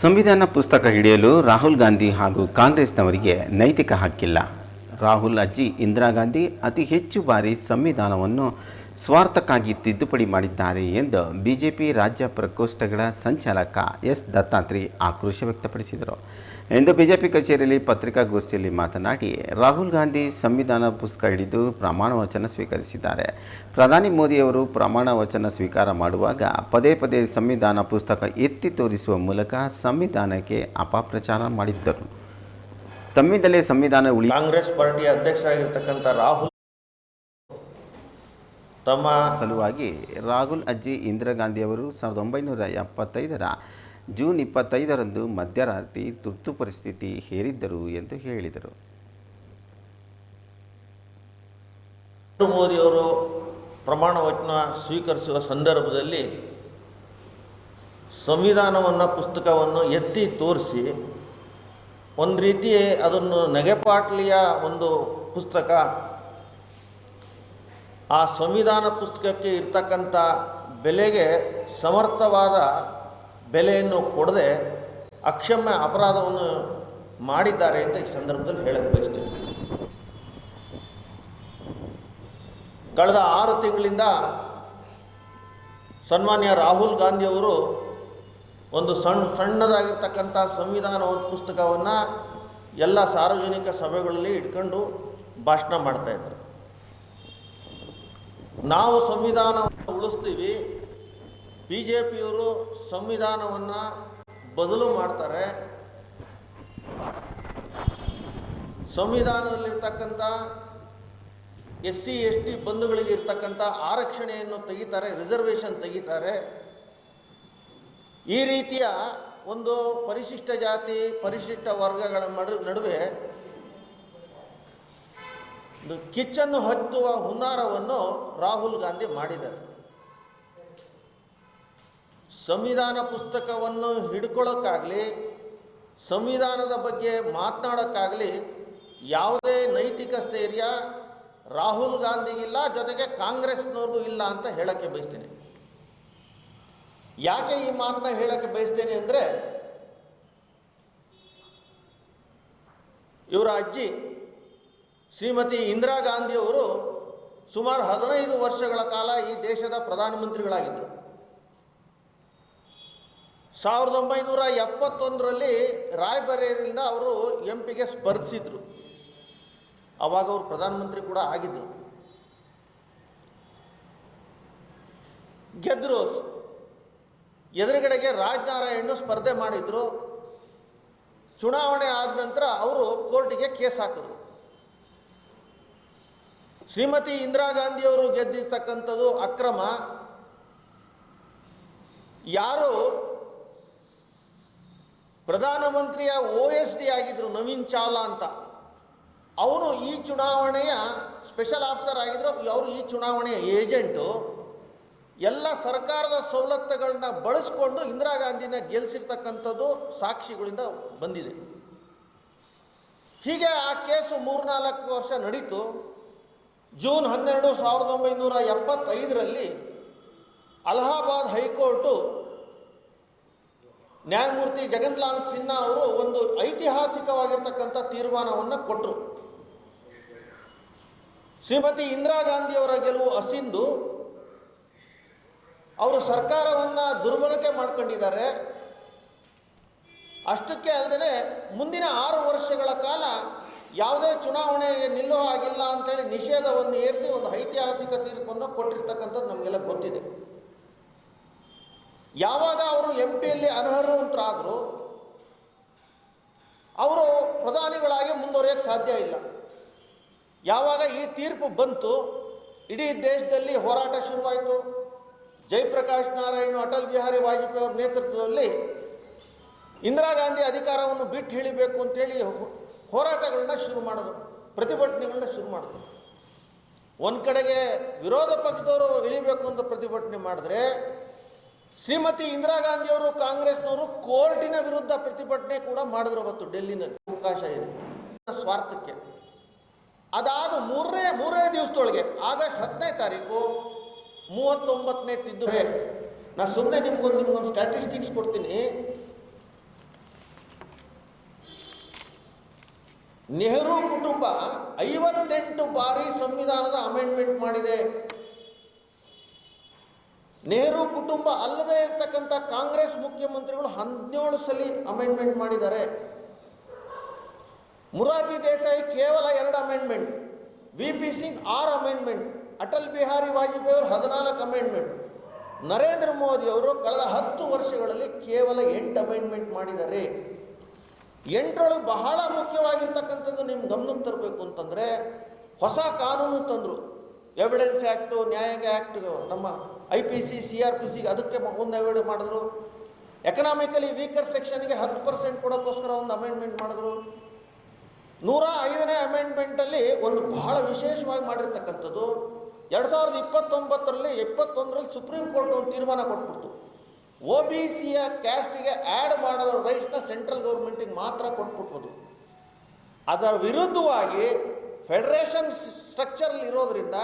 ಸಂವಿಧಾನ ಪುಸ್ತಕ ಹಿಡಿಯಲು ರಾಹುಲ್ ಗಾಂಧಿ ಹಾಗೂ ಕಾಂಗ್ರೆಸ್ನವರಿಗೆ ನೈತಿಕ ಹಕ್ಕಿಲ್ಲ. ರಾಹುಲ್ ಅಜ್ಜಿ ಇಂದಿರಾ ಗಾಂಧಿ ಅತಿ ಹೆಚ್ಚು ಬಾರಿ ಸಂವಿಧಾನವನ್ನು ಸ್ವಾರ್ಥಕ್ಕಾಗಿ ತಿದ್ದುಪಡಿ ಮಾಡಿದ್ದಾರೆ ಎಂದು ಬಿಜೆಪಿ ರಾಜ್ಯ ಪ್ರಕೋಷ್ಠಗಳ ಸಂಚಾಲಕ ಎಸ್ ದತ್ತಾತ್ರಿ ಆಕ್ರೋಶ ವ್ಯಕ್ತಪಡಿಸಿದರು. ಇಂದು ಬಿಜೆಪಿ ಕಚೇರಿಯಲ್ಲಿ ಪತ್ರಿಕಾಗೋಷ್ಠಿಯಲ್ಲಿ ಮಾತನಾಡಿ ರಾಹುಲ್ ಗಾಂಧಿ ಸಂವಿಧಾನ ಪುಸ್ತಕ ಹಿಡಿದು ಪ್ರಮಾಣ ವಚನ ಸ್ವೀಕರಿಸಿದ್ದಾರೆ. ಪ್ರಧಾನಿ ಮೋದಿಯವರು ಪ್ರಮಾಣ ವಚನ ಸ್ವೀಕಾರ ಮಾಡುವಾಗ ಪದೇ ಪದೇ ಸಂವಿಧಾನ ಪುಸ್ತಕ ಎತ್ತಿ ತೋರಿಸುವ ಮೂಲಕ ಸಂವಿಧಾನಕ್ಕೆ ಅಪಪ್ರಚಾರ ಮಾಡಿದ್ದರು. ತಮ್ಮಿಂದಲೇ ಸಂವಿಧಾನ ಉಳಿ ಕಾಂಗ್ರೆಸ್ ಪಾರ್ಟಿಯ ಅಧ್ಯಕ್ಷರಾಗಿರ್ತಕ್ಕಂಥ ರಾಹುಲ್ ತಮ್ಮ ಸಲುವಾಗಿ ರಾಹುಲ್ ಅಜ್ಜಿ ಇಂದಿರಾ ಗಾಂಧಿಯವರು ಸಾವಿರದ ಒಂಬೈನೂರ ಎಪ್ಪತ್ತೈದರ ಜೂನ್ ಇಪ್ಪತ್ತೈದರಂದು ಮಧ್ಯರಾತ್ರಿ ತುರ್ತು ಪರಿಸ್ಥಿತಿ ಹೇರಿದ್ದರು ಎಂದು ಹೇಳಿದರು. ಮೋದಿಯವರು ಪ್ರಮಾಣ ವಚನ ಸ್ವೀಕರಿಸುವ ಸಂದರ್ಭದಲ್ಲಿ ಸಂವಿಧಾನವನ್ನು ಪುಸ್ತಕವನ್ನು ಎತ್ತಿ ತೋರಿಸಿ ಒಂದು ರೀತಿ ಅದನ್ನು ನಗೆಪಾಟ್ಲಿಯ ಒಂದು ಪುಸ್ತಕ, ಆ ಸಂವಿಧಾನ ಪುಸ್ತಕಕ್ಕೆ ಇರ್ತಕ್ಕಂಥ ಬೆಲೆಗೆ ಸಮರ್ಥವಾದ ಬೆಲೆಯನ್ನು ಕೊಡದೆ ಅಕ್ಷಮ್ಯ ಅಪರಾಧವನ್ನು ಮಾಡಿದ್ದಾರೆ ಅಂತ ಈ ಸಂದರ್ಭದಲ್ಲಿ ಹೇಳಕ್ಕೆ ಬಯಸ್ತೇನೆ. ಕಳೆದ ಆರು ತಿಂಗಳಿಂದ ಸನ್ಮಾನ್ಯ ರಾಹುಲ್ ಗಾಂಧಿಯವರು ಒಂದು ಸಣ್ಣ ಸಣ್ಣದಾಗಿರ್ತಕ್ಕಂಥ ಸಂವಿಧಾನ ಪುಸ್ತಕವನ್ನು ಎಲ್ಲ ಸಾರ್ವಜನಿಕ ಸಭೆಗಳಲ್ಲಿ ಇಟ್ಕೊಂಡು ಭಾಷಣ ಮಾಡ್ತಾ ಇದ್ದಾರೆ. ನಾವು ಸಂವಿಧಾನವನ್ನು ಉಳಿಸ್ತೀವಿ ಬಿ ಜೆ ಪಿಯವರು ಸಂವಿಧಾನವನ್ನು ಬದಲು ಮಾಡ್ತಾರೆ. ಸಂವಿಧಾನದಲ್ಲಿರ್ತಕ್ಕಂಥ ಎಸ್ ಸಿ ಎಸ್ ಟಿ ಬಂಧುಗಳಿಗೆ ಇರ್ತಕ್ಕಂಥ ಆರಕ್ಷಣೆಯನ್ನು ತೆಗಿತಾರೆ ರಿಸರ್ವೇಷನ್ ತೆಗಿತಾರೆ. ಈ ರೀತಿಯ ಒಂದು ಪರಿಶಿಷ್ಟ ಜಾತಿ, ಪರಿಶಿಷ್ಟ ವರ್ಗಗಳ ನಡುವೆ ಕಿಚ್ಚನ್ನು ಹತ್ತುವ ಹುನ್ನಾರವನ್ನು ರಾಹುಲ್ ಗಾಂಧಿ ಮಾಡಿದ್ದಾರೆ. ಸಂವಿಧಾನ ಪುಸ್ತಕವನ್ನು ಹಿಡ್ಕೊಳ್ಳೋಕ್ಕಾಗಲಿ, ಸಂವಿಧಾನದ ಬಗ್ಗೆ ಮಾತನಾಡೋಕ್ಕಾಗಲಿ ಯಾವುದೇ ನೈತಿಕ ಸ್ಥೈರ್ಯ ರಾಹುಲ್ ಗಾಂಧಿಗಿಲ್ಲ, ಜೊತೆಗೆ ಕಾಂಗ್ರೆಸ್ನವ್ರಿಗೂ ಇಲ್ಲ ಅಂತ ಹೇಳೋಕ್ಕೆ ಬಯಸ್ತೇನೆ. ಯಾಕೆ ಈ ಮಾತನ್ನ ಹೇಳೋಕ್ಕೆ ಬಯಸ್ತೇನೆ ಅಂದರೆ, ಇವರ ಅಜ್ಜಿ ಶ್ರೀಮತಿ ಇಂದಿರಾ ಗಾಂಧಿಯವರು ಸುಮಾರು ಹದಿನೈದು ವರ್ಷಗಳ ಕಾಲ ಈ ದೇಶದ ಪ್ರಧಾನಮಂತ್ರಿಗಳಾಗಿದ್ದರು. ಸಾವಿರದ ಒಂಬೈನೂರ ಎಪ್ಪತ್ತೊಂದರಲ್ಲಿ ರಾಯ್ಬರೇರಿಂದ ಅವರು ಎಂ ಪಿಗೆ ಸ್ಪರ್ಧಿಸಿದ್ರು. ಆವಾಗ ಅವರು ಪ್ರಧಾನಮಂತ್ರಿ ಕೂಡ ಆಗಿದ್ದರು ಗೆದ್ದರು ಎದುರುಗಡೆಗೆ ರಾಜನಾರಾಯಣ್ ಸ್ಪರ್ಧೆ ಮಾಡಿದ್ರು. ಚುನಾವಣೆ ಆದ ನಂತರ ಅವರು ಕೋರ್ಟಿಗೆ ಕೇಸ್ ಹಾಕಿದ್ರು. ಶ್ರೀಮತಿ ಇಂದಿರಾ ಗಾಂಧಿಯವರು ಗೆದ್ದಿರ್ತಕ್ಕಂಥದ್ದು ಅಕ್ರಮ. ಯಾರು ಪ್ರಧಾನಮಂತ್ರಿಯ ಓ ಎಸ್ ಡಿ ಆಗಿದ್ದರು ನವೀನ್ ಚಾವ್ಲಾ ಅಂತ. ಅವನು ಈ ಚುನಾವಣೆಯ ಸ್ಪೆಷಲ್ ಆಫೀಸರ್ ಆಗಿದ್ದರು ಅವರು ಈ ಚುನಾವಣೆಯ ಏಜೆಂಟು. ಎಲ್ಲ ಸರ್ಕಾರದ ಸವಲತ್ತುಗಳನ್ನ ಬಳಸ್ಕೊಂಡು ಇಂದಿರಾ ಗಾಂಧಿನ ಗೆಲ್ಲಿಸಿರ್ತಕ್ಕಂಥದ್ದು ಸಾಕ್ಷಿಗಳಿಂದ ಬಂದಿದೆ. ಹೀಗೆ ಆ ಕೇಸು ಮೂರ್ನಾಲ್ಕು ವರ್ಷ ನಡೀತು. ಜೂನ್ ಹನ್ನೆರಡು ಸಾವಿರದ ಒಂಬೈನೂರ ಎಪ್ಪತ್ತೈದರಲ್ಲಿ ಅಲಹಾಬಾದ್ ಹೈಕೋರ್ಟು ನ್ಯಾಯಮೂರ್ತಿ ಜಗನ್ಲಾಲ್ ಸಿನ್ಹಾ ಅವರು ಒಂದು ಐತಿಹಾಸಿಕವಾಗಿರ್ತಕ್ಕಂಥ ತೀರ್ಮಾನವನ್ನು ಕೊಟ್ಟರು ಶ್ರೀಮತಿ ಇಂದಿರಾ ಗಾಂಧಿಯವರ ಗೆಲುವು ಅಸಿಂದು ಅವರು ಸರ್ಕಾರವನ್ನು ದುರ್ಬಳಕೆ ಮಾಡ್ಕೊಂಡಿದ್ದಾರೆ. ಅಷ್ಟಕ್ಕೆ ಅಲ್ಲದೆ ಮುಂದಿನ ಆರು ವರ್ಷಗಳ ಕಾಲ ಯಾವುದೇ ಚುನಾವಣೆ ನಿಲ್ಲೋ ಆಗಿಲ್ಲ ಅಂತೇಳಿ ನಿಷೇಧವನ್ನು ಏರಿಸಿ ಒಂದು ಐತಿಹಾಸಿಕ ತೀರ್ಪನ್ನು ಕೊಟ್ಟಿರ್ತಕ್ಕಂಥದ್ದು ನಮಗೆಲ್ಲ ಗೊತ್ತಿದೆ. ಯಾವಾಗ ಅವರು ಎಂ ಪಿಯಲ್ಲಿ ಅನರ್ಹವಂತರಾದರು, ಅವರು ಪ್ರಧಾನಿಗಳಾಗಿ ಮುಂದುವರಿಯೋಕ್ಕೆ ಸಾಧ್ಯ ಇಲ್ಲ. ಯಾವಾಗ ಈ ತೀರ್ಪು ಬಂತು, ಇಡೀ ದೇಶದಲ್ಲಿ ಹೋರಾಟ ಶುರುವಾಯಿತು. ಜಯಪ್ರಕಾಶ್ ನಾರಾಯಣ್, ಅಟಲ್ ಬಿಹಾರಿ ವಾಜಪೇಯಿ ಅವರ ನೇತೃತ್ವದಲ್ಲಿ ಇಂದಿರಾ ಗಾಂಧಿ ಅಧಿಕಾರವನ್ನು ಬಿಟ್ಟು ಹಿಡಿಬೇಕು ಅಂತೇಳಿ ಹೋರಾಟಗಳನ್ನ ಶುರು ಮಾಡಿದ್ರು, ಪ್ರತಿಭಟನೆಗಳನ್ನ ಶುರು ಮಾಡಿದ್ರು. ಒಂದು ಕಡೆಗೆ ವಿರೋಧ ಪಕ್ಷದವರು ಇಳಿಬೇಕು ಅಂತ ಪ್ರತಿಭಟನೆ ಮಾಡಿದ್ರೆ ಶ್ರೀಮತಿ ಇಂದಿರಾ ಗಾಂಧಿಯವರು ಕಾಂಗ್ರೆಸ್ನವರು ಕೋರ್ಟಿನ ವಿರುದ್ಧ ಪ್ರತಿಭಟನೆ ಕೂಡ ಮಾಡಿದ್ರು ಅವತ್ತು ಡೆಲ್ಲಿನಲ್ಲಿ. ಅವಕಾಶ ಇದೆ. ಸ್ವಾರ್ಥಕ್ಕೆ. ಅದಾದ ಮೂರನೇ ಮೂರನೇ ದಿವಸದೊಳಗೆ, ಆಗಸ್ಟ್ ಹತ್ತನೇ ತಾರೀಕು ಮೂವತ್ತೊಂಬತ್ತನೇ ತಿದ್ದು ನಾನು ಸುಮ್ಮನೆ ನಿಮ್ಗೊಂದು ನಿಮ್ಗೊಂದು ಸ್ಟ್ಯಾಟಿಸ್ಟಿಕ್ಸ್ ಕೊಡ್ತೀನಿ. ನೆಹರು ಕುಟುಂಬ ಐವತ್ತೆಂಟು ಬಾರಿ ಸಂವಿಧಾನದ ಅಮೆಂಡ್ಮೆಂಟ್ ಮಾಡಿದೆ. ನೆಹರು ಕುಟುಂಬ ಅಲ್ಲದೆ ಇರ್ತಕ್ಕಂಥ ಕಾಂಗ್ರೆಸ್ ಮುಖ್ಯಮಂತ್ರಿಗಳು ಹದಿನೇಳು ಸಲ ಅಮೆಂಡ್ಮೆಂಟ್ ಮಾಡಿದ್ದಾರೆ. ಮುರಾರ್ಜಿ ದೇಸಾಯಿ ಕೇವಲ ಎರಡು ಅಮೆಂಡ್ಮೆಂಟ್ ವಿ ಪಿ ಸಿಂಗ್ ಆರು ಅಮೆಂಡ್ಮೆಂಟ್ ಅಟಲ್ ಬಿಹಾರಿ ವಾಜಪೇಯಿ ಅವರು ಹದಿನಾಲ್ಕು ಅಮೆಂಡ್ಮೆಂಟ್ ನರೇಂದ್ರ ಮೋದಿ ಅವರು ಕಳೆದ ಹತ್ತು ವರ್ಷಗಳಲ್ಲಿ ಕೇವಲ ಎಂಟು ಅಮೆಂಡ್ಮೆಂಟ್ ಮಾಡಿದ್ದಾರೆ. ಎಂಟರಳು ಬಹಳ ಮುಖ್ಯವಾಗಿರ್ತಕ್ಕಂಥದ್ದು ನಿಮ್ಮ ಗಮನಕ್ಕೆ ತರಬೇಕು ಅಂತಂದರೆ ಹೊಸ ಕಾನೂನು ತಂದರು. ಎವಿಡೆನ್ಸ್ ಆ್ಯಕ್ಟು ನ್ಯಾಯಾಂಗ ಆ್ಯಕ್ಟು ನಮ್ಮ I P C C R P ಸಿಗೆ ಅದಕ್ಕೆ ಒಂದು ಅವಾಯ್ಡ್ ಮಾಡಿದ್ರು. ಎಕನಾಮಿಕಲಿ ವೀಕರ್ ಸೆಕ್ಷನ್ಗೆ ಹತ್ತು ಪರ್ಸೆಂಟ್ ಕೊಡೋಕ್ಕೋಸ್ಕರ ಒಂದು ಅಮೆಂಡ್ಮೆಂಟ್ ಮಾಡಿದ್ರು. ನೂರ ಐದನೇ ಅಮೆಂಡ್ಮೆಂಟಲ್ಲಿ ಒಂದು ಬಹಳ ವಿಶೇಷವಾಗಿ ಮಾಡಿರ್ತಕ್ಕಂಥದ್ದು. ಎರಡು ಸಾವಿರದ ಇಪ್ಪತ್ತೊಂಬತ್ತರಲ್ಲಿ ಇಪ್ಪತ್ತೊಂದರಲ್ಲಿ ಸುಪ್ರೀಂ ಕೋರ್ಟ್ ಒಂದು ತೀರ್ಮಾನ ಕೊಟ್ಬಿಡ್ತು. ಒ ಬಿ ಸಿಯ ಕ್ಯಾಸ್ಟಿಗೆ ಆ್ಯಡ್ ಮಾಡೋ ರೈಟ್ಸ್ನ ಸೆಂಟ್ರಲ್ ಗೌರ್ಮೆಂಟಿಗೆ ಮಾತ್ರ ಕೊಟ್ಬಿಟ್ಬೋದು ಅದರ ವಿರುದ್ಧವಾಗಿ ಫೆಡರೇಷನ್ ಸ್ಟ್ರಕ್ಚರಲ್ಲಿ ಇರೋದ್ರಿಂದ